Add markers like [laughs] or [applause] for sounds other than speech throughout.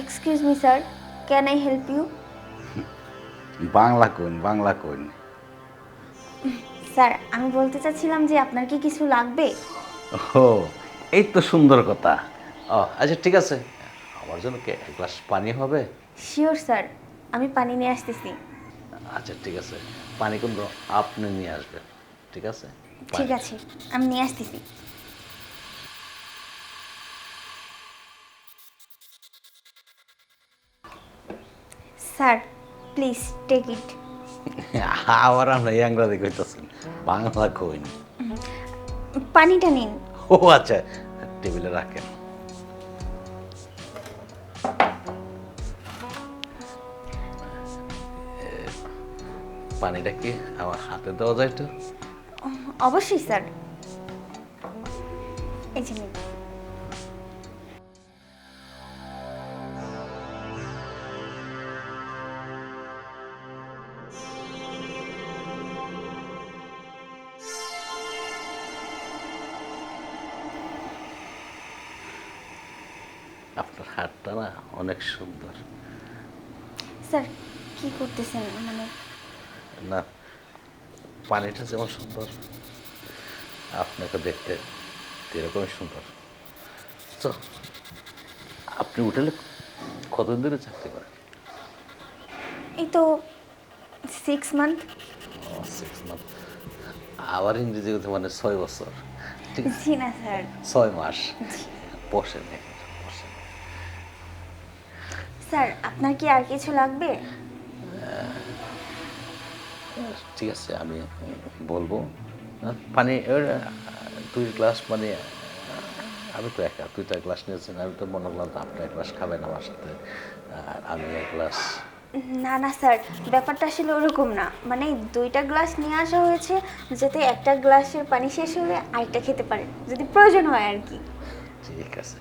Excuse me sir can I help you Bangla কোন বাংলা কোন? Sir আমি বলতে চাচ্ছিলাম যে আপনার কি কিছু লাগবে? ও এই তো সুন্দর কথা। ও আচ্ছা ঠিক আছে। আমার জন্য কি এক গ্লাস পানি হবে? শিওর স্যার আমি পানি নিয়ে আসতেছি। আচ্ছা ঠিক আছে। পানি কিন্তু আপনি নিয়ে আসবেন। ঠিক আছে? ঠিক আছে। আমি নিয়ে আসতেছি। স্যার প্লিজ টেক ইট [laughs] আবার আমরা ইংরাজি কইতেছেন বাংলা কইন পানিটা নিন। ও আচ্ছা টেবিলে রাখেন। পানিটা কি আমার হাতে দেওয়া যায় তো? অবশ্যই স্যার। এই যে নিন না অনেক সুন্দর। স্যার কি করতেছেন? মানে না পানিটা যেমন সুন্দর আপনাকে দেখতে এরকমই সুন্দর। তো আপনি হোটেলে কতদিন ধরে চাকরি করেন? এই তো সিক্স মান্থ সিক্স মান্থ আবার ইংরেজি মানে ছয় বছর। ঠিক আছে? জি না স্যার। ছয় মাস। বসে বসেন স্যার আপনার কি আর কিছু লাগবে? ঠিক আছে আমি বলব। পানি দুই গ্লাস মানে আমি তো একা দুইটা গ্লাস নিয়েছেন আমি তো মনে করলাম তো আপনি এক গ্লাস খাবেন আমার সাথে আর আমি এক গ্লাস না না স্যার ব্যাপারটা আসলে ওরকম না। মানে দুইটা গ্লাস নিয়ে আসা হয়েছে যাতে একটা গ্লাসের পানি শেষ হলে আরেকটা খেতে পারেন যদি প্রয়োজন হয় আর কি। ঠিক আছে।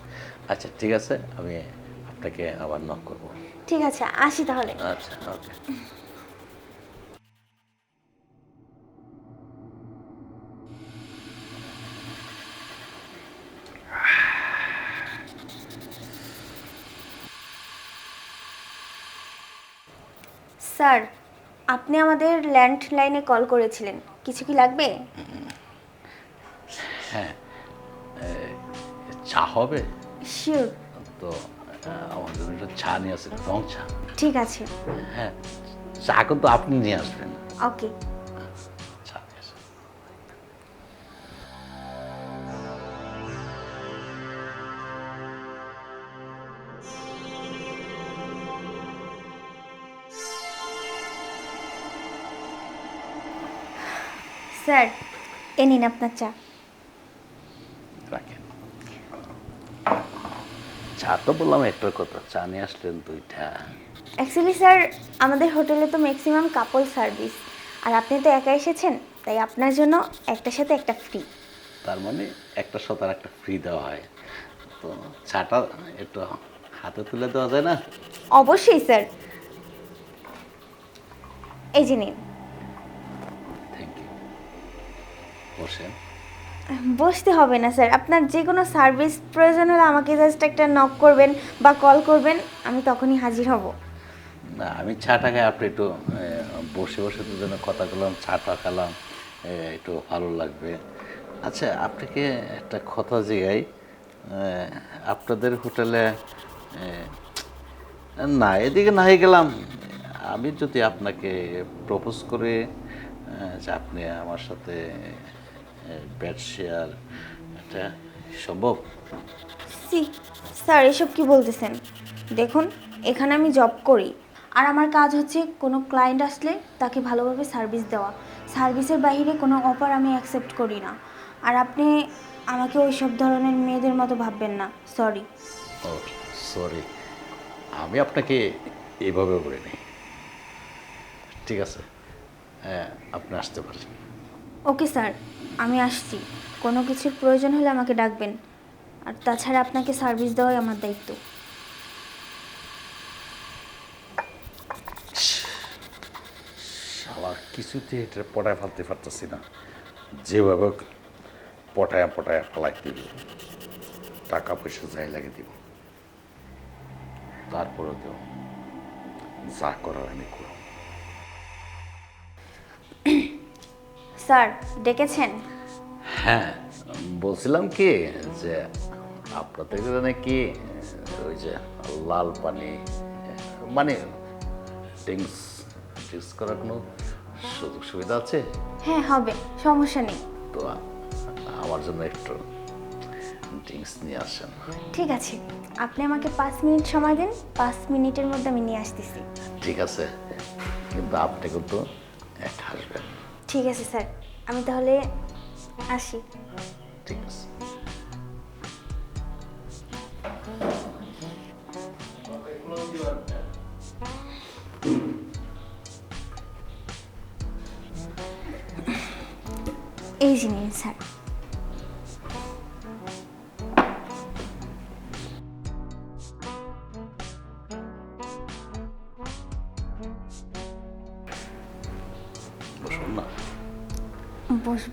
আচ্ছা ঠিক আছে আমি আপনাকে আবার নক করব। ঠিক আছে আসি তাহলে। আচ্ছা ওকে স্যার আপনি আমাদের ল্যান্ডলাইনে কল করেছিলেন। কিছু কি লাগবে? হ্যাঁ চা হবে? শিওর। তো আমার জন্য একটু চা নিয়ে আসেন রং চা। ঠিক আছে। হ্যাঁ চা কিন্তু আপনি নিয়ে আসবেন। ওকে। চা নিয়ে আসেন। স্যার এ নিন আপনার চা রাখেন চা তো বললাম একটা কথা চা নিয়ে আসলেন দুইটা। অ্যাকচুয়ালি স্যার আমাদের হোটেলে তো ম্যাক্সিমাম কাপল সার্ভিস আর আপনি তো একা এসেছেন তাই আপনার জন্য একটার সাথে একটা ফ্রি তার মানে একটা শতার একটা ফ্রি দেওয়া হয়। তো চাটা একটু হাতে তুলে দেওয়া যায় না? অবশ্যই স্যার এই যে নিন। থ্যাংক ইউ বসেন। বসতে হবে না, স্যার। আপনার যে কোনো সার্ভিস প্রয়োজন হলে আমাকে জাস্ট একটা নক করবেন বা কল করবেন, আমি তখনই হাজির হব। না, আমি চাটা খাই আপনি একটু বসে বসে দুজনে কথা বললাম চাটা খেলাম একটু ভালো লাগবে। আচ্ছা আপনাকে একটা কথা জিগাই আপনাদের হোটেলে না, এদিকে না হয়ে গেলাম। আমি যদি আপনাকে প্রপোজ করে যে আপনি আমার সাথে ব্যাট শেয়ার এটা সম্ভব? সি স্যার এসব কি বলতেছেন? দেখুন এখানে আমি জব করি আর আমার কাজ হচ্ছে কোনো ক্লায়েন্ট আসলে তাকে ভালোভাবে সার্ভিস দেওয়া। সার্ভিসের বাইরে কোনো অফার আমি অ্যাকসেপ্ট করি না। আর আপনি আমাকে ওই সব ধরনের মেয়েদের মতো ভাববেন না সরি সরি আমি আপনাকে এইভাবে বলি নি ঠিক আছে হ্যাঁ আপনি আসতে পারেন। ওকে স্যার, আমি আসছি। কোনো কিছুর প্রয়োজন হলে আমাকে ডাকবেন। আর তাছাড়া আপনাকে সার্ভিস দেওয়াই আমার দায়িত্ব। আমার কিছুতে এটা পটায় ফেলতে পারতেছি না। যেভাবে পটায়া পটায়া ফেলাই দিব। টাকা পয়সা যাই লাগে দিব। তারপরে তো যা করার আমি করব। স্যার ডেকেছেন? হ্যাঁ বলছিলাম কি যে আপনাদের নাকি ওই যে লাল পানি মানে ড্রিঙ্কস ড্রিঙ্কস করার কোনো সুযোগ সুবিধা আছে? হ্যাঁ হবে সমস্যা নেই। তো আমার জন্য একটু ড্রিঙ্কস নিয়ে আসেন। ঠিক আছে আপনি আমাকে পাঁচ মিনিট সময় দিন পাঁচ মিনিটের মধ্যে আমি নিয়ে আসতেছি। ঠিক আছে কিন্তু আপনি কিন্তু এক আসবেন। ঠিক আছে স্যার। আমি তাহলে আসি। ঠিক আছে। এই জিনিস স্যার।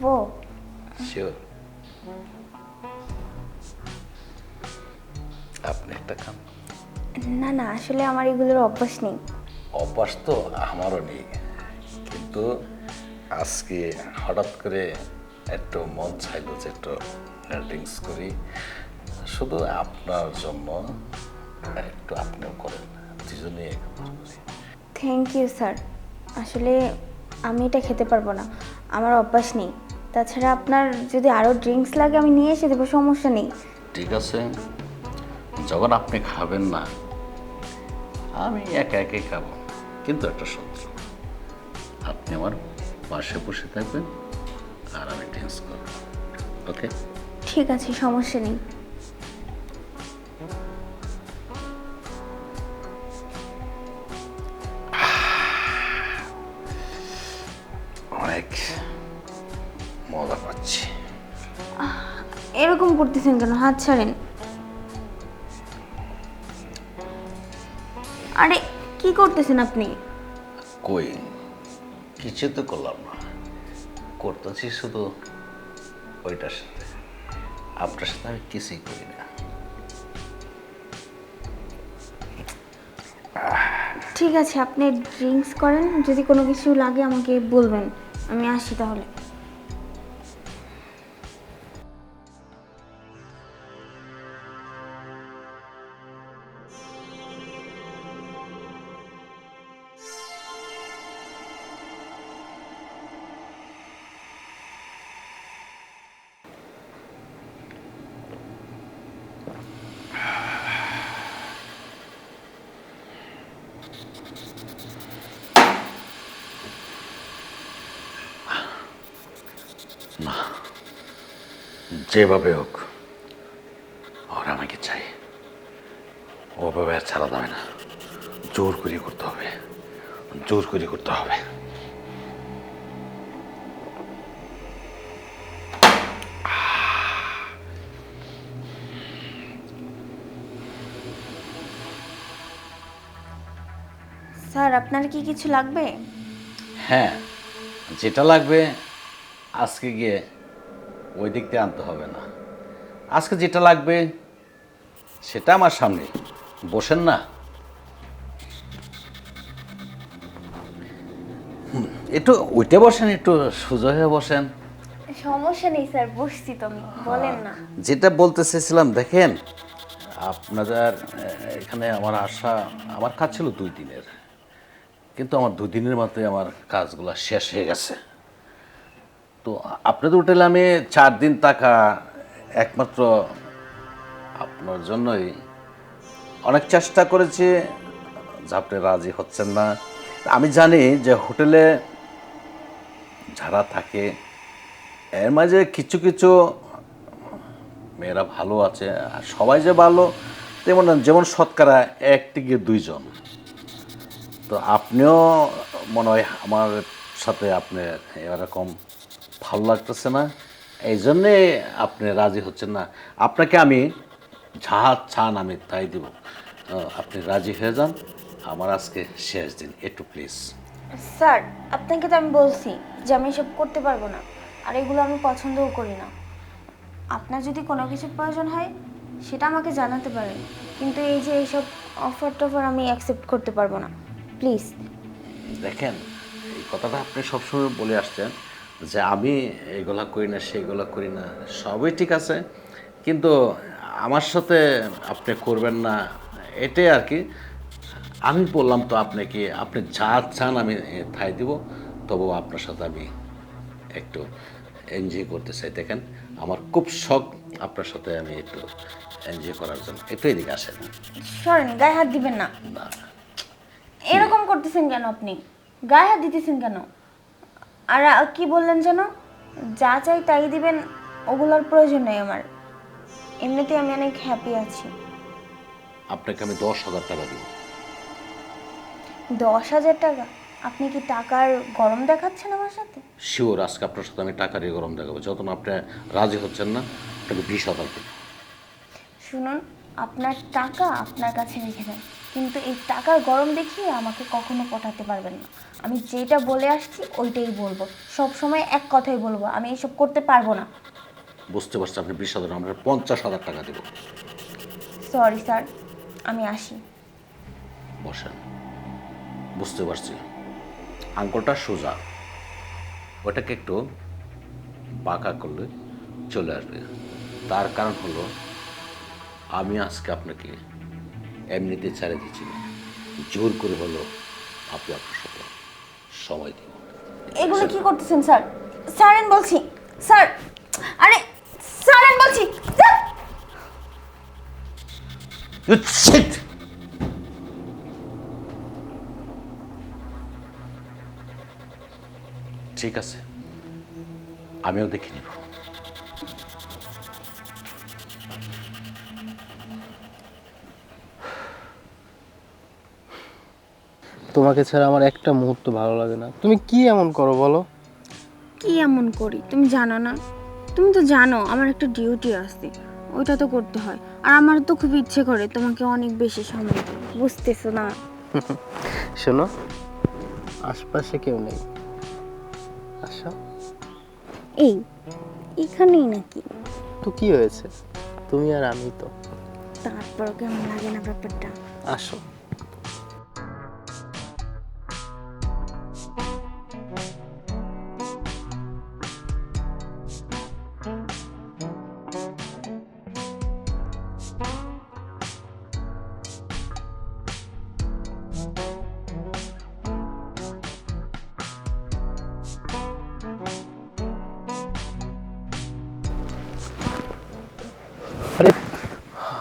বসবো শিওর আপনি একটা খান না না আসলে আমার এগুলোর অভ্যাস নেই। অভ্যাস তো আমারও নেই। কিন্তু আজকে হঠাৎ করে একটু মন চাইলো যে একটু ড্রিঙ্কস করি। শুধু আপনার জন্য একটু আপনিও করেন। দুজনেই থ্যাংক ইউ স্যার আসলে আমি এটা খেতে পারব না। আমার অভ্যাস নেই। তাছাড়া আপনার যদি আরও ড্রিঙ্কস লাগে আমি নিয়ে এসে দেবো সমস্যা নেই। ঠিক আছে। যখন আপনি খাবেন না আমি একা একাই খাব। কিন্তু একটা সত্য আপনি আমার পাশে বসে থাকবেন আর আমি ড্রিঙ্কস করব। ওকে ঠিক আছে সমস্যা নেই। করতেছেন কেন? হাত ছাড়েন। আরে কি করতেছেন আপনি? কই? কিছু তো করলাম না। করতেছি শুধু ওইটার সাথে। আপনার সাথে আমি কিছুই করি না। ঠিক আছে আপনি ড্রিঙ্কস করেন। যদি কোনো কিছু লাগে আমাকে বলবেন। আমি আসি তাহলে। যেভাবে হোক ওর আমাকে চাই ওভাবে আর ছাড়া যাবে না। জোর করে করতে হবে। জোর করে করতে হবে। স্যার আপনার কি কিছু লাগবে? হ্যাঁ যেটা লাগবে আজকে গিয়ে ওই দিক দিয়ে আনতে হবে না। আজকে যেটা লাগবে সেটা আমার সামনে। বসেন না। একটু উঠে বসেন একটু সোজা হয়ে বসেন। সমস্যা নেই স্যার বসছি তো আমি বলেন না। যেটা বলতে চেয়েছিলাম দেখেন আপনাদের এখানে আমার আশা আমার কাজ ছিল দুই দিনের। কিন্তু আমার দুই দিনের মাথায় আমার কাজগুলো শেষ হয়ে গেছে। তো আপনাদের হোটেলে আমি চার দিন থাকা একমাত্র আপনার জন্যই অনেক চেষ্টা করেছি যে আপনি রাজি হচ্ছেন না। আমি জানি যে হোটেলে যারা থাকে, এর মাঝে কিছু কিছু মেয়েরা ভালো আছে, আর সবাই যে ভালো, তেমন যেমন শতকরা এক থেকে দুইজন। তো আপনিও মনে হয় আমার সাথে আপনি এরকম ভালো লাগতেছে না এই জন্যে আপনি রাজি হচ্ছেন না। আপনাকে আমি যা চান আমি তাই দিব। আপনি রাজি হয়ে যান আমার আজকে শেষ দিন একটু প্লিজ স্যার আপনাকে তো আমি বলছি যে আমি এসব করতে পারব না আর এগুলো আমি পছন্দও করি না। আপনার যদি কোনো কিছু প্রয়োজন হয় সেটা আমাকে জানাতে পারেন কিন্তু এই যে এইসব অফার টফার আমি অ্যাকসেপ্ট করতে পারব না প্লিজ দেখেন এই কথাটা আপনি সবসময় বলে আসছেন যে আমি এগুলা করি না সেগুলা করি না সবই ঠিক আছে। কিন্তু আমার সাথে আপনি করবেন না এটাই আর কি। আমি বললাম তো আপনাকে আপনি যা চান আমি থাই দিব তবু আপনার সাথে আমি একটু এনজয় করতে চাই। দেখেন আমার খুব শখ আপনার সাথে আমি একটু এনজয় করার জন্য। একটু এদিকে আসেন। সরেন গায়ে হাত দিবেন না। না। এরকম করতেছেন কেন আপনি? গায়ে হাত দিতেছেন কেন? আর আ, কি বললেন যেন? যা চাই তাই দিবেন ওগুলোর প্রয়োজন নেই আমার। এমনিতে আমি অনেক হ্যাপি আছি। আপনাকে আমি দশ হাজার টাকা দিব। দশ হাজার টাকা? আপনি কি টাকার গরম দেখাচ্ছেন আমার সাথে? শিওর আজকে আপনার সাথে আমি টাকারই গরম দেখাবো। যত না আপনি রাজি হচ্ছেন না আপনাকে বিশ হাজার দেবো। শুনুন আপনার টাকা আপনার কাছে রেখে দেন। কিন্তু এই টাকার গরম দেখিয়ে আমাকে কখনো পটাতে পারবেন না। আমি যেটা বলে আসছি ওইটাই বলব। সব সময় এক কথাই বলব আমি এসব করতে পারব না। বুঝতে পারছি আপনি বিশ হাজার আমরা পঞ্চাশ হাজার টাকা দেবো। সরি স্যার আমি আসি। বসেন। বুঝতে পারছি। আঙ্কলটা সোজা। ওটাকে একটু বাঁকা করলে চলে আসবে। তার কারণ হলো আমি আজকে আপনাকে এমনিতে ছেড়ে দিচ্ছি না। জোর করে হলো আপনি আপনার সাথে সময় দিব এগুলো কি করতেছেন স্যার স্যারেন বলছি স্যার আরে স্যারেন বলছি! ঠিক আছে আমিও দেখে নিব তোমাকে ছাড়া আমার একটা মুহূর্ত ভালো লাগে না। তুমি কি এমন করো বলো? কি এমন করি? তুমি জানো না? তুমি তো জানো আমার একটা ডিউটি আছে। ওইটা তো করতে হয়। আর আমার তো খুব ইচ্ছে করে তোমাকে অনেক বেশি সময় দিই বুঝতেছো না? [laughs] শোনো আশপাশে কেউ নেই। আচ্ছা এই এখানেই নাকি? তো কি হয়েছে? তুমি আর আমি তো। তারপরও কেমন লাগে না ব্যাপারটা? আসো।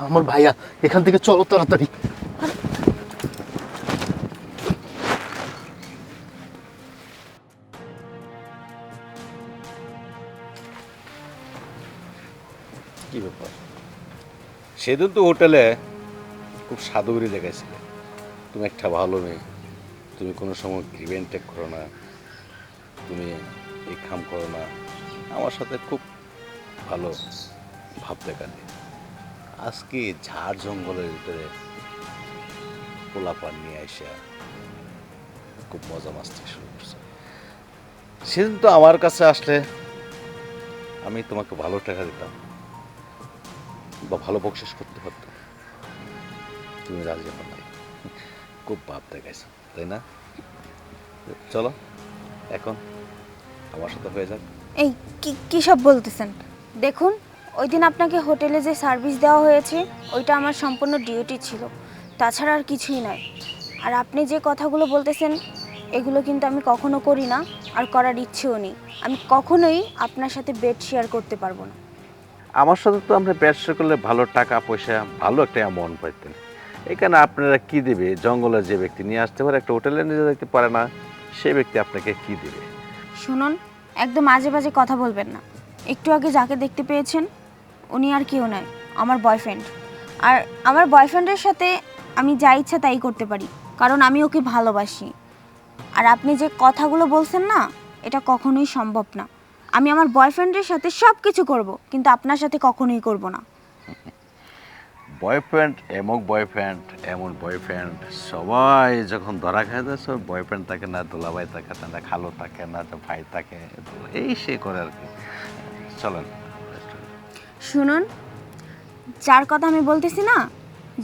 আমার ভাইয়া, এখান থেকে চলো তাড়াতাড়ি। কি ব্যাপার? সেদিন তো হোটেলে খুব সাধুগুরি দেখাইছিলে। তুমি একটা ভালো মেয়ে। তুমি কোনো সময় গ্রিভেন টেক করো না। তুমি এই খাম করো না। আমার সাথে খুব ভালো ভাব দেখালে আজকে ঝাড় জঙ্গলের ভিতরে পোলাপান নিয়ে আসা খুব মজা মাস্তি শুরু করছে। সেদিন তো আমার কাছে আসলে আমি তোমাকে ভালো টাকা দিতাম বা ভালো বকশিস করতে পারতাম। তুমি রাজি হও নাই। খুব ভাব দেখাইছো, তাই না? চলো, এখন আমার সাথে হয়ে যাক। এই কী সব বলতেছেন? দেখুন। ওই দিন আপনাকে হোটেলে যে সার্ভিস দেওয়া হয়েছে ওইটা আমার সম্পূর্ণ ডিউটি ছিল। তাছাড়া আর কিছুই নয়। আর আপনি যে কথাগুলো বলতেছেন এগুলো কিন্তু আমি কখনো করি না আর করার ইচ্ছেও নেই। আমি কখনোই আপনার সাথে বেড শেয়ার করতে পারব না। আমার সাথে তো আমরা ব্যবসা করলে ভালো টাকা পয়সা ভালো একটা অ্যামাউন্ট পাইতেন। এখানে আপনারা কি দেবে? জঙ্গলে যে ব্যক্তি নিয়ে আসতে পারে একটা হোটেলে নিয়ে যেতে পারে না সে ব্যক্তি আপনাকে কি দেবে? শুনুন একদম আজে বাজে কথা বলবেন না। একটু আগে যাকে দেখতে পেয়েছেন উনি আর কেউ নয়, আমার বয়ফ্রেন্ড আর আমার বয়ফ্রেন্ডের সাথে আমি যা ইচ্ছা তাই করতে পারি, কারণ আমি ওকে ভালোবাসি। আর আপনি যে কথাগুলো বলছেন না, এটা কখনোই সম্ভব না। আমি আমার বয়ফ্রেন্ডের সাথে সব কিছু করব, কিন্তু আপনার সাথে কখনোই করব না। বয়ফ্রেন্ড এমক বয়ফ্রেন্ড এমন বয়ফ্রেন্ড সবাই যখন ধরা খায় দেয় সব বয়ফ্রেন্ড থাকে না, দোলাভাই থাকে না খালো থাকে না তো ভাই থাকে। এই সে করে আর কি। চলেন। শুনুন যার কথা আমি বলতেছি না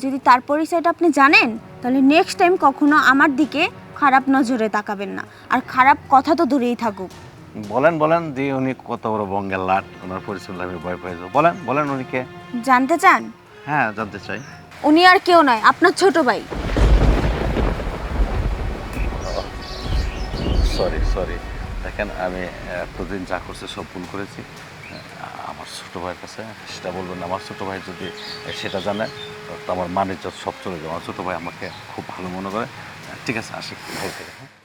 যদি তার পরিচয়টা আপনি জানেন তাহলে নেক্সট টাইম কখনো আমার দিকে খারাপ নজরে তাকাবেন না। আর খারাপ কথা তো দূরেই থাকুক। বলেন বলেন যে উনি কত বড় বঙ্গের লাট ওনার পরিচয় আমি ভয় পাই যাব। বলেন বলেন উনি কে? জানতে চান? হ্যাঁ জানতে চাই। উনি আর কেউ নয় আপনার ছোট ভাই। সরি সরি দেখেন আমি এতদিন যা করছে সব ভুল করেছি। ছোট ভাইয়ের কাছে, সেটা বলবেন আমার ছোটো ভাই যদি সেটা জানে, তো আমার মানের যত সব চলে যাবে। আমার ছোটো ভাই আমাকে খুব ভালো মনে করে। ঠিক আছে, আসি। ভাই থেকে হ্যাঁ।